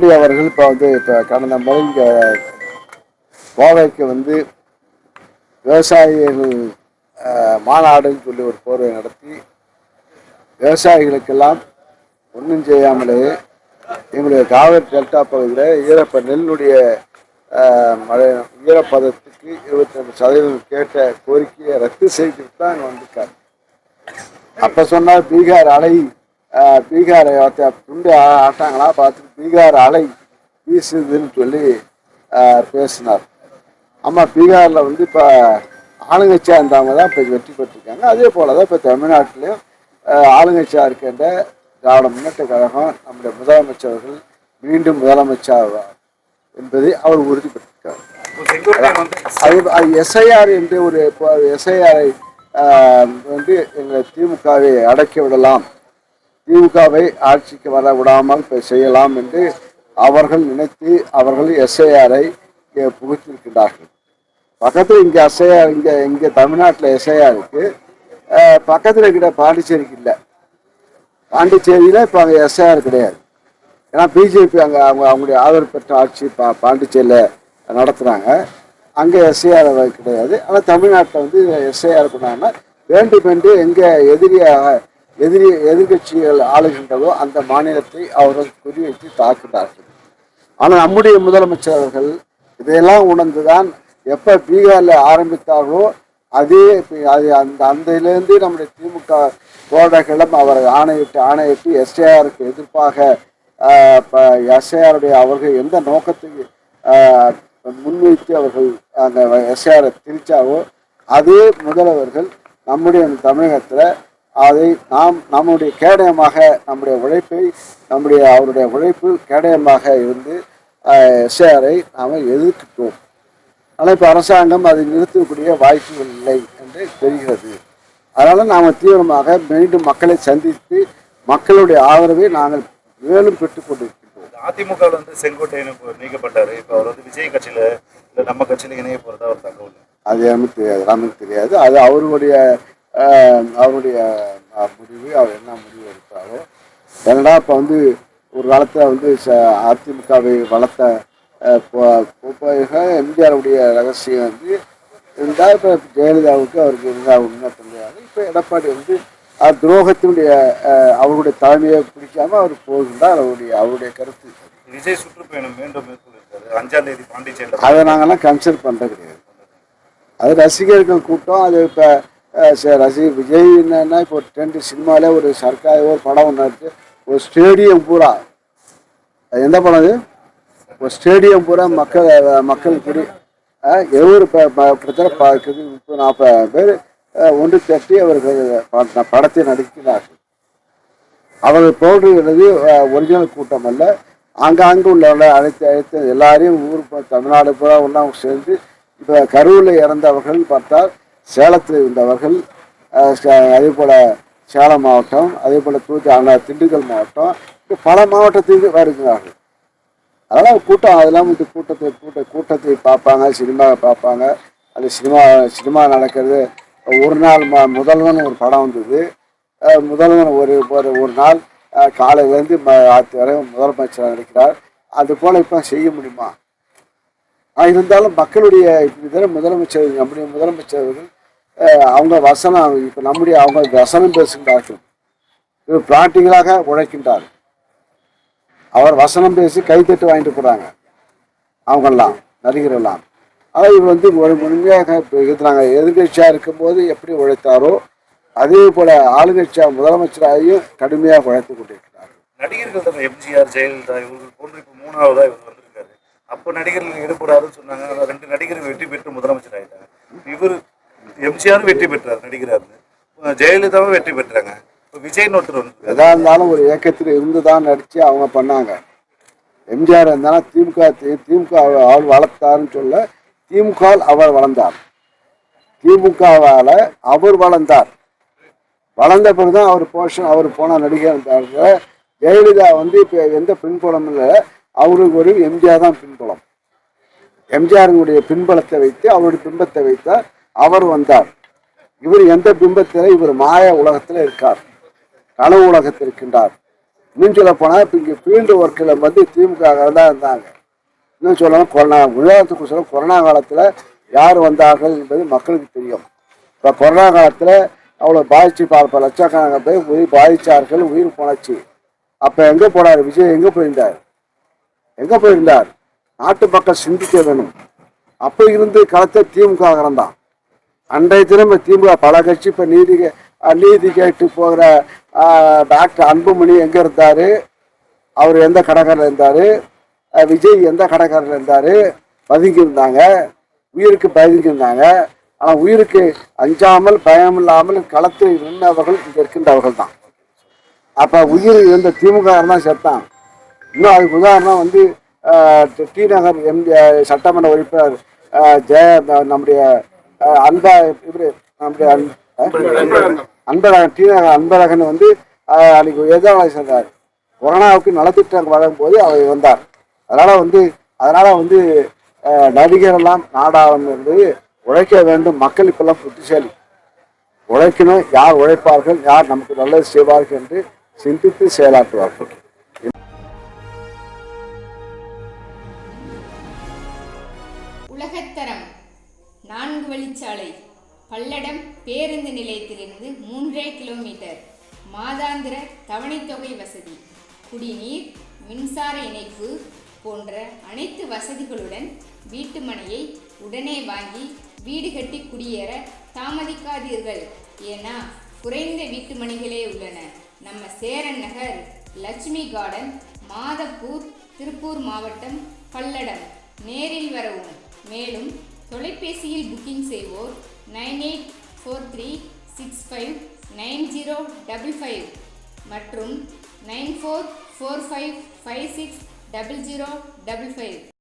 மோடி அவர்கள் இப்போ வந்து இப்போ கடந்த முறை இங்கே கோவைக்கு வந்து விவசாயிகள் மாநாடுன்னு சொல்லி ஒரு போர்வை நடத்தி விவசாயிகளுக்கெல்லாம் ஒன்றும் செய்யாமலே எங்களுடைய காவிரி டெல்டா பகுதியில் ஈரப்ப நெல்லுடைய மழை ஈரப்பதத்துக்கு இருபத்தி ரெண்டு சதவீதம் கேட்ட கோரிக்கையை ரத்து செய்துட்டு தான் அங்கே வந்திருக்காரு. அப்போ சொன்னால் பீகார் அலை பீகாரை ஒருத்த துண்டு ஆட்டாங்களா பார்த்துட்டு பீகார் அலை வீசுதுன்னு சொல்லி பேசினார். ஆமா பீகார்ல வந்து இப்ப ஆளுங்கட்சியா இருந்தவங்க தான் இப்ப வெற்றி பெற்றிருக்காங்க. அதே போலதான் இப்ப தமிழ்நாட்டிலையும் அஹ், ஆளுங்கட்சியா இருக்கின்ற திராவிட முன்னேற்ற கழகம் நம்முடைய முதலமைச்சர் அவர்கள் மீண்டும் முதலமைச்சர் என்பதை அவர் உறுதிப்படுத்திருக்கார். அது எஸ்ஐஆர் என்று ஒரு எஸ்ஐஆரை வந்து எங்கள் திமுகவை அடக்கி விடலாம். திமுகவை ஆட்சிக்கு வர விடாமல் செய்யலாம் என்று அவர்கள் நினைத்து அவர்கள் எஸ்ஐஆரை இங்கே புகுத்திருக்கிறார்கள் பக்கத்தில் இங்கே எஸ்ஐஆர் இங்கே இங்கே தமிழ்நாட்டில் எஸ்ஐஆர் இருக்குது பக்கத்தில் இருக்கிற பாண்டிச்சேரிக்கு இல்லை. பாண்டிச்சேரியில் இப்போ அங்கே எஸ்ஐஆர் கிடையாது. ஏன்னா பிஜேபி அங்கே அவங்க அவங்களுடைய ஆதரவு பெற்ற ஆட்சி பா பாண்டிச்சேரியில் நடத்துகிறாங்க அங்கே எஸ்ஐஆர் கிடையாது. ஆனால் தமிழ்நாட்டில் வந்து எஸ்ஐஆர் கொண்டாங்கன்னா வேண்டும் என்று எங்கே எதிரியாக எதிரி எதிர்கட்சிகள் ஆளுகின்றதோ அந்த மாநிலத்தை அவர்கள் குறிவைத்து தாக்குகிறார்கள். ஆனால் நம்முடைய முதலமைச்சர் அவர்கள் இதையெல்லாம் உணர்ந்துதான் எப்போ பீகாரில் ஆரம்பித்தார்களோ அதே அது அந்த அந்தலேருந்து நம்முடைய திமுக தோழர்களும் அவர் ஆணையிட்டு ஆணையிட்டு எஸ்ஏஆருக்கு எதிர்ப்பாக எஸ்ஏஆருடைய அவர்கள் எந்த நோக்கத்துக்கு முன்வைத்து அவர்கள் அந்த எஸ்ஏஆரை திரிச்சாவோ அதே முதல்வர்கள் நம்முடைய தமிழகத்தில் அதை நாம் நம்முடைய கேடயமாக நம்முடைய உழைப்பை நம்முடைய அவருடைய உழைப்பு கேடயமாக இருந்து எஸ்ஏஆரை நாம் எதிர்க்கிட்டோம். ஆனால் இப்போ அரசாங்கம் அதை நிறுத்தக்கூடிய வாய்ப்புகள் இல்லை என்று தெரிகிறது. அதனால் நாம் தீவிரமாக மீண்டும் மக்களை சந்தித்து மக்களுடைய ஆதரவை நாங்கள் மேலும் பெற்றுக் கொண்டிருக்கின்றோம். அதிமுக வந்து செங்கோட்டையன் நீக்கப்பட்டாரு. இப்போ அவர் வந்து விஜய் கட்சியில இல்ல நம்ம கட்சியில இணைய போறதா ஒரு தகவல். அது நமக்கு தெரியாது நமக்கு தெரியாது. அது அவருடைய அவருடைய முடிவு அவர் என்ன முடிவு எடுத்தாரோ. ஏன்னா இப்போ வந்து ஒரு காலத்தில் வந்து ச- அதிமுகவை வளர்த்த எம்ஜிஆருடைய ரகசியம் வந்து இருந்தால் இப்போ ஜெயலலிதாவுக்கு அவருக்கு இருந்தால் உண்மை தெரியாது. இப்போ எடப்பாடி வந்து துரோகத்தினுடைய அவருடைய தலைமையை பிடிக்காம அவர் போகின்றார் அவருடைய அவருடைய கருத்து. விஜய் சுற்றுப்பயணம் மீண்டும் அஞ்சாம் தேதி பாண்டிச்சேரியில். அதை நாங்கெல்லாம் கன்சிடர் பண்ணுறது கிடையாது. அது ரசிகர்கள் கூட்டம் அது இப்போ ரசி விஜய் என்னன்னா இப்போ ட்ரெண்டு சினிமாவில் ஒரு சர்க்கார் ஒரு படம் ஒன்று இருக்கு ஒரு ஸ்டேடியம் பூரா. அது எந்த படம் அது? ஒரு ஸ்டேடியம் பூரா மக்கள் மக்கள் கூடி எவ்வளோ இப்போ கிட்டத்தட்ட முப்பது நாற்பது பேர் ஒன்று திரட்டி அவர்கள் படத்தை நடிக்கிறார்கள். அவர்கள் போடுகிறது ஒரிஜினல் கூட்டம் அல்ல ஆங்காங்கு உள்ள அழைத்து அழைத்து எல்லாரையும் ஊர் தமிழ்நாடு பூரா ஒன்றா சேர்ந்து இப்போ கரூரில் இறந்தவர்கள் பார்த்தால் சேலத்தில் இருந்தவர்கள் அதே போல் சேலம் மாவட்டம் அதே போல் தூத்து அண்ணா திண்டுக்கல் மாவட்டம் இப்படி பல மாவட்டத்திற்கு வருகிறார்கள். அதெல்லாம் கூட்டம் அதெல்லாம் வந்து கூட்டத்தை கூட்ட கூட்டத்தை பார்ப்பாங்க சினிமாவை பார்ப்பாங்க. அது சினிமா சினிமா நடக்கிறது. ஒரு நாள் ம முதல்வன் ஒரு படம் வந்தது. முதல்வன் ஒரு ஒரு ஒரு நாள் காலையிலேருந்து ம ஆத்து வரை முதலமைச்சராக நடிக்கிறார் அது போல் இப்போ செய்ய முடியுமா? இருந்தாலும் மக்களுடைய இதில் முதலமைச்சர் நம்முடைய முதலமைச்சர்கள் அவங்க வசனம் இப்போ நம்முடைய அவங்க வசனம் பேசுகின்றார்கள். இவர் பிராக்டிக்கலாக உழைக்கின்றார். அவர் வசனம் பேசி கைத்தட்டு வாங்கிட்டு போகிறாங்க அவங்கெல்லாம் நடிகரெல்லாம். ஆனால் இவர் வந்து ஒரு முழுமையாக இருக்கிறாங்க. எதிர்கட்சியாக இருக்கும்போது எப்படி உழைத்தாரோ அதே போல ஆளுங்கட்சியாக முதலமைச்சராகியும் கடுமையாக உழைத்து கொண்டிருக்கிறார் நடிகர்கள் தான் எம்ஜிஆர் ஜெயலலிதா இவர்கள் போன்று இப்போ மூணாவதாக இவர் வந்திருக்காரு. அப்போ நடிகர்கள் ஈடுபடாதுன்னு சொன்னாங்க. ரெண்டு நடிகர்கள் வெற்றி பெற்று முதலமைச்சர் ஆகிட்டாங்க இவர் எம்ஜிஆரும் வெற்றி பெற்றார் நடிக்கிறார் ஜெயலலிதாவும் வெற்றி பெற்றாங்க. இப்போ விஜய் ஒருத்தர் எதா இருந்தாலும் ஒரு இயக்கத்தில் இருந்து தான் நடித்து அவங்க பண்ணாங்க. எம்ஜிஆர் இருந்தாலும் திமுக தி- திமுக அவர் வளர்த்தாருன்னு சொல்ல திமுக அவர் வளர்ந்தார். திமுகவால் அவர் வளர்ந்தார். வளர்ந்த பிறகுதான் அவர் போர்ஷன் அவர் போன நடிகர் இருந்தார் ஜெயலலிதா வந்து இப்போ எந்த பின்புலம் இல்லை அவருக்கு ஒரு எம்ஜிஆர் தான் பின்புலம். எம்ஜிஆருடைய பின்பலத்தை வைத்து அவருடைய பின்பத்தை வைத்தார் அவர் வந்தார். இவர் எந்த பிம்பத்தில்? இவர் மாய உலகத்தில் இருக்கார். கனவு உலகத்தில் இருக்கின்றார். இன்னும் சொல்ல போனால் இப்போ இங்கே ஃபீல்டு ஒர்க்கில் வந்து திமுக தான் இருந்தாங்க. இன்னும் சொல்லணும் கொரோனா உதாரணத்துக்கு சொல்ல கொரோனா காலத்தில் யார் வந்தார்கள் என்பது மக்களுக்கு தெரியும். இப்போ கொரோனா காலத்தில் அவ்வளோ பாதிச்சு பார்ப்ப லட்சக்கணக்கான பேர் உயிர் பாதித்தார்கள் உயிர் போனச்சு. அப்போ எங்கே போனார்? விஜய் எங்கே போயிருந்தார்? எங்கே போயிருந்தார்? நாட்டு மக்கள் சிந்திக்க வேணும். அப்போ இருந்து களத்தை திமுக தான். அன்றைய தினம் திமுக பல கட்சி இப்போ நீதி நீதி கேட்டு போகிற டாக்டர் அன்புமணி எங்கே இருந்தார்? அவர் எந்த கடைக்காரில் இருந்தார்? விஜய் எந்த கடைக்காரில் இருந்தார்? பதுங்கி இருந்தாங்க. உயிருக்கு பதுங்கி இருந்தாங்க. ஆனால் உயிருக்கு அஞ்சாமல் பயம் இல்லாமல் களத்தில் நின்றவர்கள் இங்கே இருக்கின்றவர்கள் தான். அப்போ உயிர் இருந்த திமுக தான் செத்தான். இன்னும் அதுக்கு உதாரணம் வந்து டி- நகர் எம் சட்டமன்ற உறுப்பினர் ஜெய நம்முடைய அன்பா இவரு நம்முடைய அன்- அன்பழகன் டி அன்பழகன் வந்து அன்னைக்கு எதிராக சென்றார் கொரோனாவுக்கு நலத்திட்டம் வழங்கும்போது அவர் வந்தார். அதனால வந்து அதனால வந்து நடிகர் எல்லாம் நாடாளும் என்பது உழைக்க வேண்டும். மக்கள் இப்பெல்லாம் புத்திசாலி. உழைக்கணும். யார் உழைப்பார்கள் யார் நமக்கு நல்லது செய்வார்கள் என்று சிந்தித்து செயலாற்றுவார்கள். வழிச்சாலை பல்லடம் பேருந்து நிலையத்திலிருந்து மூன்றே கிலோமீட்டர். மாதாந்திர தவணைத்தொகை வசதி. குடிநீர் மின்சார இணைப்பு போன்ற அனைத்து வசதிகளுடன் வீட்டு மனையை உடனே வாங்கி வீடு கட்டி குடியேற தாமதிக்காதீர்கள். ஏன்னா குறைந்த வீட்டு மனைகளே உள்ளன. நம்ம சேரன் நகர் லட்சுமி கார்டன் மாதப்பூர் திருப்பூர் மாவட்டம் பல்லடம். நேரில் வரவும். மேலும் தொலைபேசியில் புக்கிங் செய்வோர் nine eight four three six five nine zero double five மற்றும் nine four four five five six double zero double five